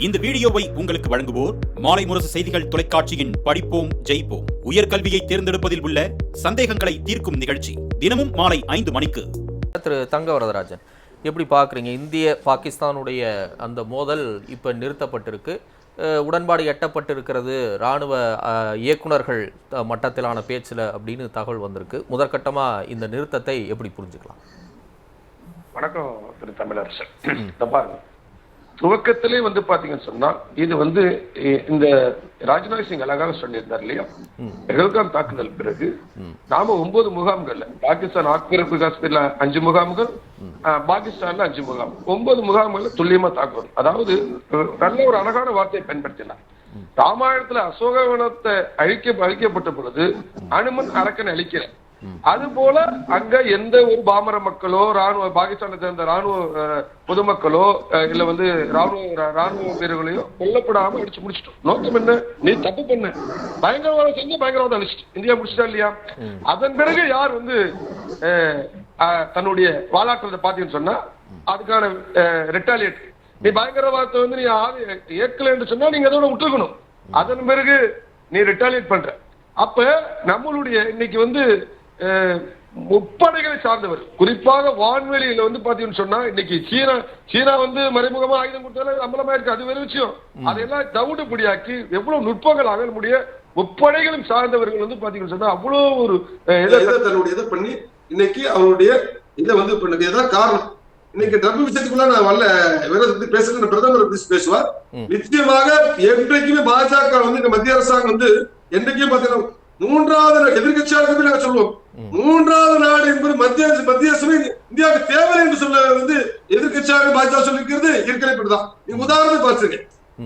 இந்த வீடியோவை உங்களுக்கு வழங்குவோர் மாலை முரசு செய்திகள் தொலைக்காட்சியின் படிப்போம் ஜெயிப்போம். உயர்கல்வியை தேர்ந்தெடுப்பதில் உள்ள சந்தேகங்களை தீர்க்கும் நிகழ்ச்சி தினமும் மாலை ஐந்து மணிக்கு. திரு தங்க வரதராஜன் எப்படி பார்க்குறீங்க? இந்திய பாகிஸ்தானுடைய அந்த மோதல் இப்போ நிறுத்தப்பட்டிருக்கு. உடன்பாடு எட்டப்பட்டிருக்கிறது. இராணுவ த- மட்டத்திலான பேச்சில் அப்படின்னு தகவல் வந்திருக்கு. முதற்கட்டமாக இந்த நிறுத்தத்தை எப்படி புரிஞ்சுக்கலாம்? வணக்கம் திரு தமிழரசன். துவக்கத்திலே வந்து பாத்தீங்கன்னு சொன்னா இது வந்து இந்த ராஜ்நாத் சிங் அழகாக சொல்லியிருந்தார் இல்லையா? பெஹல்காம் தாக்குதல் பிறகு நாம ஒன்பது முகாம்கள்ல பாகிஸ்தான் ஆக்கிரமிப்பு காஷ்மீர்ல அஞ்சு முகாம்கள் பாகிஸ்தான்ல அஞ்சு முகாம். ஒன்பது முகாம்கள்ல துல்லியமா தாக்குதல். அதாவது நல்ல ஒரு அழகான வார்த்தையை பயன்படுத்தினார். ராமாயணத்துல அசோகவனத்தை அழிக்க அழிக்கப்பட்ட பொழுது அனுமன் அரக்கன் அழிக்கிறார் அது போல அங்க எந்த ஒரு பாமர மக்களோ ராணுவ பாகிஸ்தானை சேர்ந்த ராணுவ பொதுமக்களோ இல்ல வந்து ராணுவ ராணுவ வீரர்களையோ கொல்லப்படாம அடிச்சு முடிச்சிட்டோம். நோக்கம் என்ன? நீ தப்பு பண்ண. பயங்கரவாதம் செஞ்சு பயங்கரவாதம் அழிச்சிட்டு. இந்தியா முடிச்சிட்டா இல்லையா? அதன் பிறகு யார் வந்து தன்னுடைய வாலாற்றத்தை பாத்தீங்கன்னு சொன்னா அதுக்கான ரெட்டாலியேட் நீ பயங்கரவாதத்தை வந்து நீ ஏற்கல என்று சொன்னா நீங்க அதோட விட்டுருக்கணும். அதன் பிறகு நீ ரிட்டாலியேட் பண்ற. அப்ப நம்மளுடைய இன்னைக்கு வந்து முப்படைகளை சார்ந்தவர். குறிப்பாக வான்வெளியில வந்து பாத்தீங்கன்னு சொன்னா இன்னைக்கு சீனா சீனா வந்து மறைமுகமா ஆயுதம் கொடுத்தாலும் அம்பலமா இருக்கு. அது வேற விஷயம். அதெல்லாம் தவிடுபடியாக்கி எவ்வளவு நுட்பங்கள் அகல முடிய முப்படைகளும் சார்ந்தவர்கள் வந்து பாத்தீங்கன்னு சொன்னா அவ்வளவு ஒரு தன்னுடைய இதை பண்ணி இன்னைக்கு அவருடைய இதை வந்து பண்ணது காரணம்? இன்னைக்கு டர்பு விஷயத்துக்குள்ள நான் வரல. வேற வந்து பேசுறேன் பிரதமர் பத்தி பேசுவார். நிச்சயமாக என்றைக்குமே பாஜக வந்து இந்த மத்திய அரசாங்கம் வந்து என்றைக்கும் பாத்தீங்கன்னா மூன்றாவது நா- எதிர்க்கட்சியாளர்கள் சொல்லுவோம். மூன்றாவது நாடு என்பது மத்திய அரசு மத்திய அரசு இந்தியாவுக்கு தேவை என்று சொல்ல வந்து எதிர்கட்சியாக பாஜக சொல்லிருக்கிறது இருக்கிற இப்படிதான். நீங்க உதாரணத்தை பார்த்துருங்க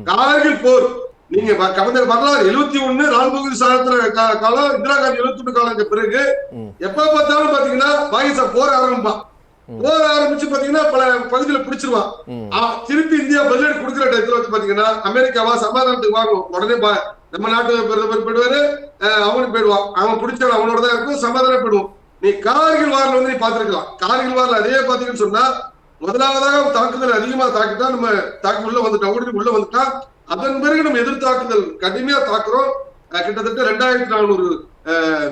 கார்கில் போர். நீங்க வ- கடந்த வரலாறு எழுபத்தி ஒண்ணு ராணுவ சாதன காலம் இந்திரா காந்தி எழுபத்தி ஒண்ணு காலத்துக்கு பிறகு எப்ப பார்த்தாலும் பாத்தீங்கன்னா பாகிஸ்தான் போர் ஆரம்பிப்பான் போர் ஆரம்பிச்சு பாத்தீங்கன்னா பல பகுதியில பிடிச்சிருவான் திருப்பி இந்தியா பதிலடி கொடுக்குற டயத்துல வந்து பாத்தீங்கன்னா அமெரிக்காவா சமாதானத்துக்கு வாங்கும் உடனே நம்ம நாட்டு பிரதமர் போயிடுவாரு அவனுக்கு போயிடுவான். அவன் பிடிச்சவன் அவனோட தான் இருக்கும் சமாதானப்படுவோம். நீ கார்கில் வாரில் வந்து நீ பாத்துருக்கலாம். கார்கில் வாரில் அதே பாத்தீங்கன்னு சொன்னா முதலாவதாக தாக்குதல் அதிகமா தாக்கிட்டா நம்ம தாக்கி உள்ள வந்துட்டோம் ஊடுருவி உள்ள வந்துட்டா அதன் பிறகு நம்ம எதிர் தாக்குதல் கடுமையா தாக்குறோம். கிட்டத்தட்ட ரெண்டாயிரத்தி நானூறு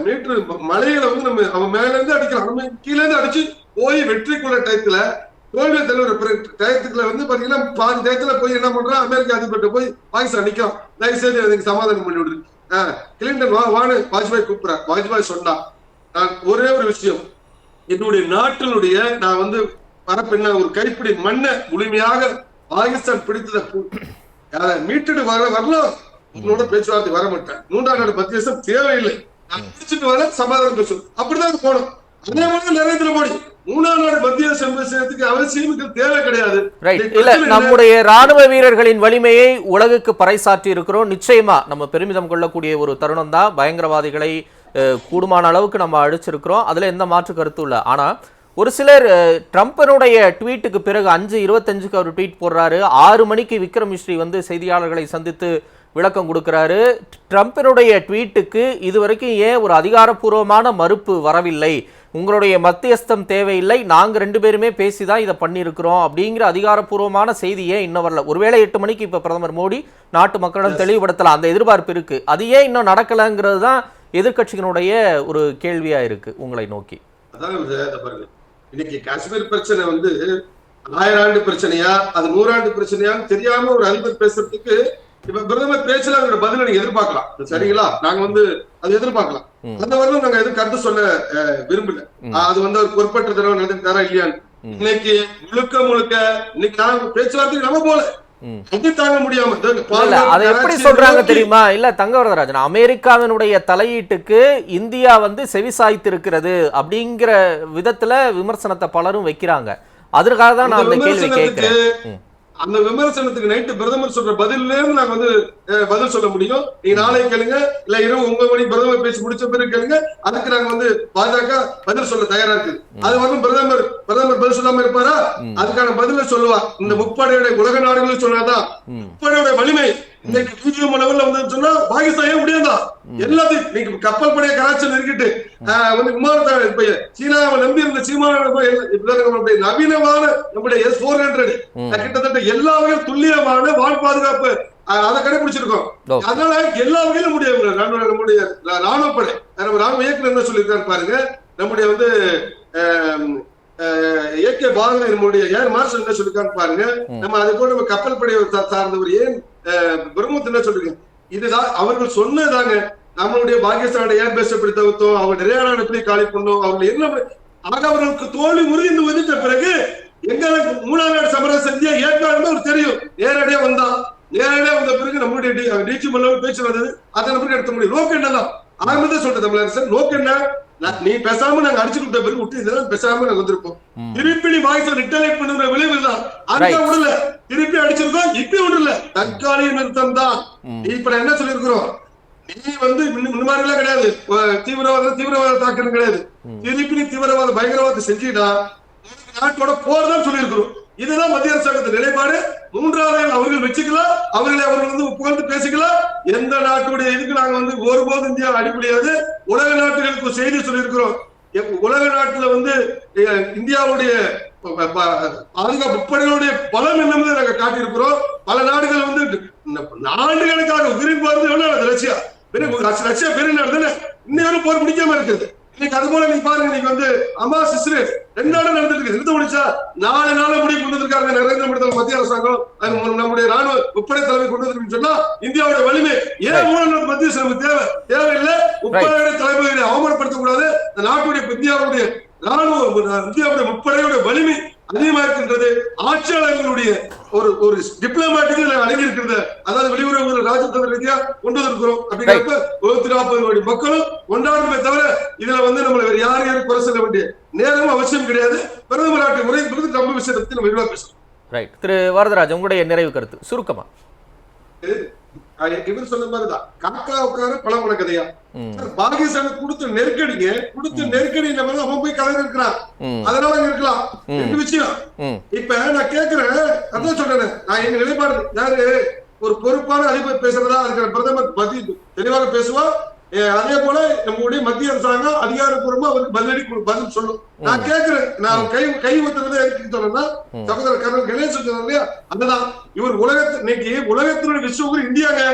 மீட்டர் மலையில வந்து நம்ம அவன் மேல இருந்து அடிக்கலாம் நம்ம கீழ இருந்து அடிச்சு போய் வெற்றி கொள்ள டயத்துல தோல்வி தலைவர் பிறகு டயத்துக்குள்ள வந்து பாத்தீங்கன்னா பாதி டயத்துல போய் என்ன பண்றான் அமெரிக்க அதிபர்கிட்ட போய் பாகிஸ்தான் நிக்கும் தயவு செய்து எனக்கு சமாதானம் பண்ணி விடுது அஹ் கிளின்டன் வா வான்னு வாஜ்பாய் கூப்பிடுறார். வாஜ்பாய் சொன்னா நான் ஒரே ஒரு விஷயம். என்னுடைய நாட்டினுடைய நான் வந்து வரப்பெண்ண ஒரு கைப்பிடி மண்ணை முழுமையாக பாகிஸ்தான் பிடித்ததை பு- அதை மீட்டுட்டு வர வரலாம். உன்னோட பேச்சுவார்த்தை வர மாட்டேன் மூன்றாம் நாடு பத்து வருஷம் தேவையில்லை. நான் பிடிச்சிட்டு வர சமாதானம் பேசுவோம். அப்படிதான் போனோம். அதே மாதிரி நரேந்திர மோடி? நம்முடைய ராணுவ வீரர்களின் வலிமையை உலகுக்கு பறைசாற்றி இருக்கிறோம். நிச்சயமா நம்ம பெருமிதம் கொள்ளக்கூடிய ஒரு தருணம் தான். பயங்கரவாதிகளை கூடுமான அளவுக்கு நம்ம அழிச்சிருக்கிறோம். அதுல எந்த மாற்று கருத்தும் இல்லை. ஆனா ஒரு சிலர் அஹ், ட்ரம்ப்பினுடைய ட்வீட்டுக்கு பிறகு அஞ்சு இருபத்தஞ்சுக்கு அவர் ட்வீட் போடுறாரு. ஆறு மணிக்கு விக்ரம் மிஸ்ரி வந்து செய்தியாளர்களை சந்தித்து விளக்கம் கொடுக்கிறாரு. ட்ரம்ப்பினுடைய ட்வீட்டுக்கு இதுவரைக்கும் ஏன் ஒரு அதிகாரப்பூர்வமான மறுப்பு வரவில்லை? உங்களுடைய மத்தியஸ்தம் தேவையில்லை. நாங்க ரெண்டு பேருமே பேசி தான் இதை பண்ணியிருக்கிறோம் அப்படிங்கிற அதிகாரப்பூர்வமான செய்தி ஏன் இன்னும் வரல? ஒருவேளை எட்டு மணிக்கு இப்ப பிரதமர் மோடி நாட்டு மக்களிடம் தெளிவுபடுத்தலாம். அந்த எதிர்பார்ப்பு இருக்கு. அது ஏன் இன்னும் நடக்கலைங்கிறது தான் எதிர்க்கட்சிகளுடைய ஒரு கேள்வியா இருக்கு உங்களை நோக்கி. அதான் இன்னைக்கு காஷ்மீர் பிரச்சனை வந்து ஆயிரம் ஆண்டு பிரச்சனையா அது நூறாண்டு பிரச்சனையான்னு தெரியாம ஒரு அதிபர் பேசுறதுக்கு இப்ப பிரதமர் பேச்சுல அவரோட பதில நீங்க எதிர்பார்க்கலாம். சரிங்களா? நாங்க வந்து அது எதிர்பார்க்கலாம். அந்த வரலும் நாங்க எதுவும் கருத்து சொல்ல விரும்பல. அது வந்து அவர் பொறுப்பற்ற தடவை நடந்துட்டாரா இல்லையான்னு இன்னைக்கு முழுக்க முழுக்க இன்னைக்கு நாங்க பேச்சுவார்த்தைக்கு நம்ம போல. அது எப்படி சொல்றாங்க தெரியுமா? இல்ல தங்கவரதராஜன் அமெரிக்காவினுடைய தலையீட்டுக்கு இந்தியா வந்து செவிசாய்த்திருக்கிறது அப்படிங்கிற விதத்துல விமர்சனத்தை பலரும் வைக்கிறாங்க. அதற்காக தான் நான் அந்த கேள்வி கேட்கிறேன். அந்த விமர்சனத்துக்கு நைட்டு பிரதமர் சொல்ற பதில்ல இருந்து நாங்க வந்து பதில் சொல்ல முடியும். நீங்க நாளைக்கு கேளுங்க இல்ல இரவு ஒன்பது மணி பிரதமர் பேசி முடிச்ச பிறகு கேளுங்க. அதுக்கு நாங்க வந்து பாஜக பதில் சொல்ல தயாரா இருக்கு. அது வரலும் பிரதமர் பிரதமர் பதில் சொல்லாம இருப்பாரா? அதுக்கான பதில சொல்லுவா. இந்த முப்படையுடைய உலக நாடுகளும் சொன்னாதான் முப்படையுடைய வலிமை. இன்னைக்கு பிஜிஎம் லெவல்ல வந்து சொன்னா பாகிஸ்தான் ஏன் முடியாதா எல்லாத்தையும் நீங்க கப்பல் படைய கலாச்சாரம் இருக்கிட்டு வந்து விமானத்தை இப்ப சீனாவை நம்பி இருந்த சீமான நவீனமான நம்முடைய எஸ் போர் ஹண்ட்ரட் கிட்டத்தட்ட எல்லா வகையும் துல்லியமான வான் பாதுகாப்பு அதை கடைபிடிச்சிருக்கோம். அதனால எல்லா வகையிலும் முடியும் நம்முடைய ராணுவ படை நம்ம ராணுவ இயக்குனர் என்ன சொல்லியிருக்காரு பாருங்க. நம்முடைய வந்து ஏகே பாரத நம்முடைய ஏர் மார்ஷல் என்ன சொல்லிருக்கான்னு பாருங்க. நம்ம அது கூட நம்ம கப்பல் படை சார்ந்தவர் ஏன் அஹ், என்ன சொல்றீங்க இதுதான் அவர்கள் சொன்னதாங்க நம்மளுடைய பாகிஸ்தானோட ஏன் பேசப்படி தவிர்த்தோம்? அவங்க நிறைய எப்படி காலி பண்ணோம். அவங்க என்ன ஆக அவர்களுக்கு தோல்வி முறிந்து வந்துட்ட பிறகு எங்களுக்கு மூணாம் நாடு சமரம் செஞ்ச ஏற்காடு அவருக்கு தெரியும். நேரடியா வந்தா. நேரடியா வந்த பிறகு நம்மளுடைய டிஜி மல்லவர் பேச்சு வந்தது. அதை நமக்கு எடுத்த முடியும். நோக்கம் என்னதான் ஆரம்பத்தை சொல்றேன் தமிழரசன். நோக்கம் என்ன நீ பேசாம நாங்க அடிச்சு கொடுத்த பிறகு விட்டு இதெல்லாம் பேசாம நாங்க வந்திருப்போம். திருப்பி நீ வாய்ஸ் ரிட்டலைட் பண்ணுற விளைவு தான் அந்த. விடல. திருப்பி அடிச்சிருக்கோம் இப்படி விடல. தற்காலிக நிறுத்தம் தான். இப்ப என்ன சொல்லியிருக்கிறோம்? நீ வந்து முன்ன- மாதிரி எல்லாம் கிடையாது. தீவிரவாத தீவிரவாத தாக்குறது கிடையாது. திருப்பி நீ தீவிரவாத பயங்கரவாதத்தை செஞ்சுட்டா நாட்டோட போர் தான் சொல்லியிருக்கிறோம். இதுதான் மத்திய அரசாங்கத்தின் நிலைப்பாடு. மூன்றாவது அவர்கள் வச்சுக்கலாம். அவர்களை அவர்கள் வந்து புகழ்ந்து பேசிக்கலாம். எந்த நாட்டுடைய இதுக்கு நாங்க வந்து ஒருபோதும் இந்தியா அடிப்படையாது. உலக நாட்டுகளுக்கு செய்தி சொல்லியிருக்கிறோம். எப்- உலக நாட்டுல வந்து இந்தியாவுடைய பாதுகாப்பு படைகளுடைய பலம் என்னன்னு நாங்க காட்டியிருக்கிறோம். பல நாடுகள் வந்து நாடுகளுக்காக ஆண்டுகளுக்காக உயிரின் பார்த்து ரஷ்யா? பெரிய ரஷ்யா பெரிய நாடு தானே இன்னும் போர் முடிக்காம இருக்குது. இன்னைக்கு அது போல நீங்க பாருங்க நீங்க வந்து அம்மா சிஸ்டர் ரெண்டு நாளும் நடந்துட்டு இருக்கு நிறுத்த முடிச்சா நாலு நாள் முடிவு கொண்டு வந்திருக்காங்க. நரேந்திர மோடி தலைமை மத்திய அரசாங்கம் நம்முடைய ராணுவ முப்படை தலைமை கொண்டு வந்திருக்குன்னு சொன்னா இந்தியாவுடைய வலிமை ஏன் மூணு நாள் மத்திய நமக்கு தேவை? தேவையில்லை. முப்படை தலைமையை அவமானப்படுத்தக்கூடாது. இந்த நாட்டுடைய இந்தியாவுடைய ராணுவ இந்தியாவுடைய முப்படையுடைய வலிமை அதிகமா இருக்கின்றது ஆட்சியாளர்களுடைய ஒரு ஒரு டிப்ளமேட்டிக் அடங்கி இருக்கிறது அதாவது வெளியுறவு ராஜதந்திர ரீதியா கொண்டு வந்திருக்கிறோம் அப்படிங்கிறப்ப நூத்தி நாற்பது கோடி மக்களும் கொண்டாடுமே தவிர இதுல வந்து நம்மள வேற யார் யாரும் குறை சொல்ல வேண்டிய நேரமும் அவசியம் கிடையாது. பிரதமர் நாட்டு முறை நம்ம விஷயத்தை நம்ம விரிவா பேசணும் ரைட் திரு வரதராஜ் உங்களுடைய நிறைவு கருத்து சுருக்கமா? இவர் சொன்ன மாதிரிதான். காக்கா உட்கார பழமொழ கதையா. பாகிஸ்தானுக்கு கொடுத்த நெருக்கடிங்க கொடுத்த நெருக்கடி நம்ம அவன் போய் கலந்து இருக்கிறான். அதனால இருக்கலாம். ரெண்டு விஷயம். இப்ப நான் கேக்குறேன் அதான் சொல்றேன். நான் எங்க நிலைப்பாடு யாரு? ஒரு பொறுப்பான அதிபர் பேசுறதா அதுக்கு பிரதமர் பதில் தெளிவாக பேசுவா அதே போல நம்முடைய மத்திய அரசாங்கம் அதிகாரப்பூர்வமா அவருக்கு பதிலடி பதில் சொல்லும். நான் கேக்குறேன் நான் கை கை ஊத்துறதை எதுக்கு சொல்றேன்னா சகோதரர் கர்னல் கணேஷ் சொன்னார் இல்லையா? அதுதான். இவர் உலகத்து இன்னைக்கு உலகத்தினுடைய விஸ்வகுரு இந்தியாங்க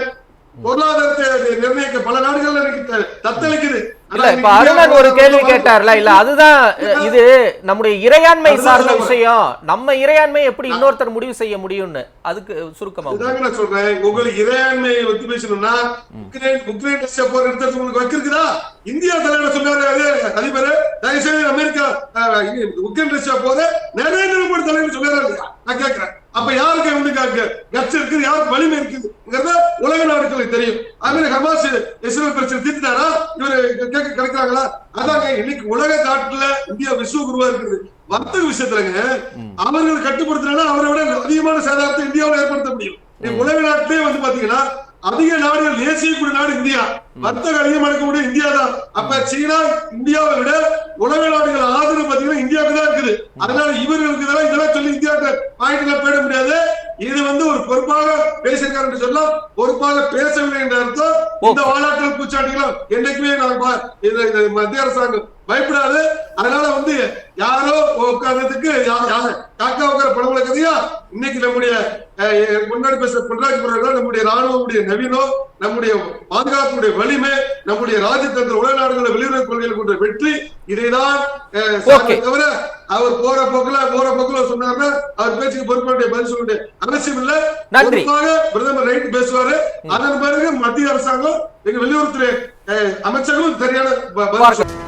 பொருளாதாரத்தை நிர்ணயிக்க பல நாடுகள்ல இன்னைக்கு த- தத்தளிக்குது. இல்ல இப்ப அருணன் ஒரு கேள்வி கேட்டார்ல இல்ல அதுதான் இது நம்முடைய இறையாண்மை சார்ந்த. விஷயம். நம்ம இறையாண்மை எப்படி இன்னொருத்தர் முடிவு செய்ய முடியும்னு அதுக்கு சுருக்கமா நான் சொல்றேன். உங்களுக்கு இறையாண்மையை ஒத்து பேசணும்னா உக்ரைன் உக்ரைன் ரஷ்யா போர் எடுத்து உங்களுக்கு வைக்கிறதுதா இந்தியா தலைவர் சொன்னாரு அதே அதிபர் தயவு செய்து அமெரிக்கா உக்ரைன் ரஷ்யா போத நரேந்திர மோடி தலைவர் சொன்னாரு? நான் கேட்கிறேன். அப்ப யாருக்கு வந்து கட்சி இருக்குது யாருக்கு வலிமை இருக்குதுங்கிறத உலக நாடுகளுக்கு தெரியும். அதுமாதிரி ஹமாஸ் இஸ்ரேல் பிரச்சனை தீர்த்துட்டாரா? இவரு கேட்க கிடைக்கிறாங்களா அதாங்க இன்னைக்கு உலக நாட்டுல இந்தியா விஸ்வ குருவா இருக்குது. வர்த்தக விஷயத்துலங்க அவர்கள் கட்டுப்படுத்தினா அவரை விட அதிகமான சேதாரத்தை இந்தியாவில் ஏற்படுத்த முடியும். உலக நாட்டிலே வந்து பாத்தீங்கன்னா அதிக நாடுகள் தேசியக்கூடிய நாடு இந்தியா. வர்த்தகம் அதிகமா இருக்கக்கூடிய இந்தியா தான் அப்ப சீனா இந்தியாவை விட உலக நாடுகள் ஆதரவு பாத்தீங்கன்னா இந்தியாவுக்கு தான் இருக்குது. அதனால இவர்களுக்கு இதெல்லாம் இதெல்லாம் சொல்லி இந்தியாவுக்கு பாயிண்ட்ல போயிட முடியாது. இது வந்து ஒரு பொறுப்பாக பேசியிருக்காரு என்று சொன்னா பொறுப்பாக பேசவில்லை என்ற அர்த்தம். இந்த வாலாட்டல் பூச்சாட்டிகளும் என்னைக்குமே இந்த மத்திய அரசாங்கம் பயப்படாது. அதனால வந்து யாரோ யா- காக்கா உட்கார படமுல கதையா இன்னைக்கு நம்முடைய முன்னாடி பேச பொன்ராஜ் அவர்கள் நம்முடைய ராணுவமுடைய நவீனம் நம்முடைய பாதுகாப்புடைய வலிமை நம்முடைய ராஜதந்திர உலக நாடுகளில் வெளியுறவு கொள்கையில் கொண்ட வெற்றி இதைதான். தவிர அவர் போற போக்குல போற போக்குல சொன்னாருன்னா அவர் பேச்சுக்கு பொறுப்பாடைய பதில் சொல்ல அவசியம் இல்ல நன்றி. பொறுப்பாக பிரதமர் ரைட் பேசுவாரு அதன் பிறகு மத்திய அரசாங்கம் எங்க வெளியுறவுத்துறை அமைச்சர்களும் சரியான பதில்